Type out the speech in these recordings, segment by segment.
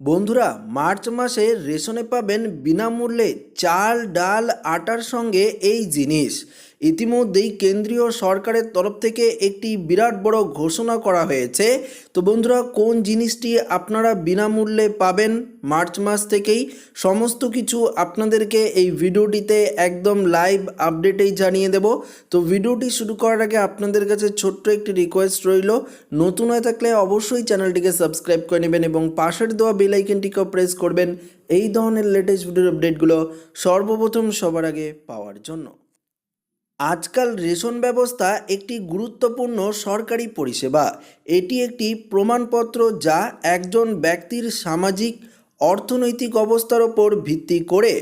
বন্ধুরা মার্চ মাসে রেশনে পাবেন বিনামূল্যে চাল ডাল আটার সঙ্গে এই জিনিস। ইতিমধ্যেই কেন্দ্রীয় সরকারের তরফ থেকে একটি বিরাট বড় ঘোষণা করা হয়েছে। তো বন্ধুরা, কোন জিনিসটি আপনারা বিনামূল্যে পাবেন মার্চ মাস থেকেই? সমস্ত কিছু আপনাদেরকে এই ভিডিওটিতে একদম লাইভ আপডেটেই জানিয়ে দেব। তো ভিডিওটি শুরু করার আগে আপনাদের কাছে ছোট্ট একটি রিকোয়েস্ট রইল, নতুন হয়ে থাকলে অবশ্যই চ্যানেলটিকে সাবস্ক্রাইব করে নেবেন এবং পাশের দেওয়া বেল আইকনটিকেও প্রেস করবেন। এই ধরনের লেটেস্ট ভিডিওর আপডেটগুলো সর্বপ্রথম সবার আগে পাওয়ার জন্য। আজকাল রেশন ব্যবস্থা একটি গুরুত্বপূর্ণ সরকারি পরিষেবা। এটি একটি প্রমাণপত্র যা একজন ব্যক্তির সামাজিক, অর্থনৈতিক অবস্থার ওপর ভিত্তি করে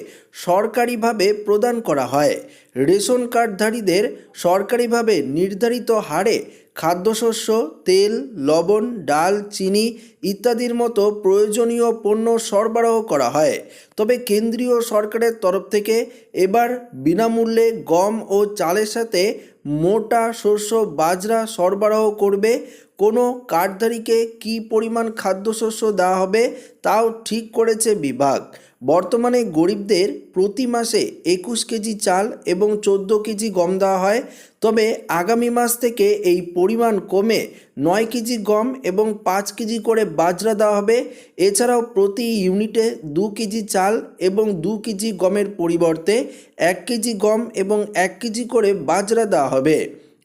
সরকারিভাবে প্রদান করা হয়। রেশন কার্ডধারীদের সরকারিভাবে নির্ধারিত হারে খাদ্যশস্য, তেল, লবণ, ডাল, চিনি ইত্যাদির মতো প্রয়োজনীয় পণ্য সরবরাহ করা হয়। তবে কেন্দ্রীয় সরকারের তরফ থেকে এবার বিনামূল্যে গম ও চালের সাথে মোটা শস্য বাজরা সরবরাহ করবে। কোনো কার্ডধারীকে কি পরিমাণ খাদ্যশস্য দেওয়া হবে তাও ঠিক করেছে বিভাগ। বর্তমানে গরিবদের প্রতি মাসে একুশ কেজি চাল এবং চোদ্দ কেজি গম দেওয়া হয়। তবে আগামী মাস থেকে এই পরিমাণ কমে নয় কেজি গম এবং পাঁচ কেজি করে বাজরা দেওয়া হবে। এছাড়াও প্রতি ইউনিটে দু কেজি চাল এবং দু কেজি গমের পরিবর্তে এক কেজি গম এবং এক কেজি করে বাজরা দেওয়া হবে।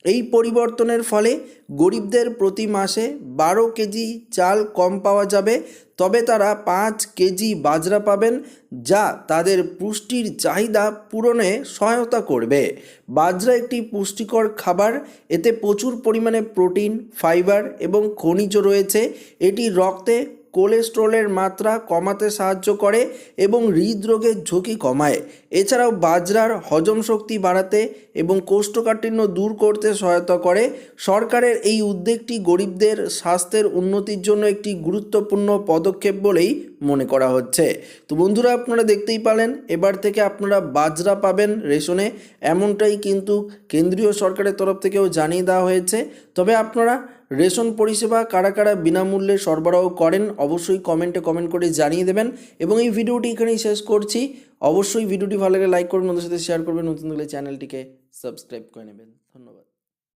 এই পরিবর্তনের ফলে গরিবদের প্রতি মাসে বারো কেজি চাল কম পাওয়া যাবে। তবে তারা পাঁচ কেজি বাজরা পাবেন, যা তাদের পুষ্টির চাহিদা পূরণে সহায়তা করবে। বাজরা একটি পুষ্টিকর খাবার, এতে প্রচুর পরিমাণে প্রোটিন, ফাইবার এবং খনিজ রয়েছে। এটি রক্তে কোলেস্ট্রলের মাত্রা কমাতে সাহায্য করে এবং হৃদরোগের ঝুঁকি কমায়। এছাড়াও বাজরার হজম শক্তি বাড়াতে এবং কোষ্ঠকাঠিন্য দূর করতে সহায়তা করে। সরকারের এই উদ্যোগটি গরিবদের স্বাস্থ্যের উন্নতির জন্য একটি গুরুত্বপূর্ণ পদক্ষেপ বলেই মনে করা হচ্ছে। তো বন্ধুরা, আপনারা দেখতেই পালেন, এবার থেকে আপনারা বাজরা পাবেন রেশনে। এমনটাই কিন্তু কেন্দ্রীয় সরকারের তরফ থেকেও জানিয়ে দেওয়া হয়েছে। তবে আপনারা রেশন পরিষেবা কারা কারা বিনামূল্যে সরবরাহ করেন অবশ্যই কমেন্টে কমেন্ট করে জানিয়ে দেবেন। এবং এই ভিডিওটি এখানেই শেষ করছি। অবশ্যই ভিডিওটি ভালো লাগে লাইক করবেন ওদের সাথে শেয়ার করবেন। নতুন হলে চ্যানেলটিকে সাবস্ক্রাইব করে নেবেন। ধন্যবাদ।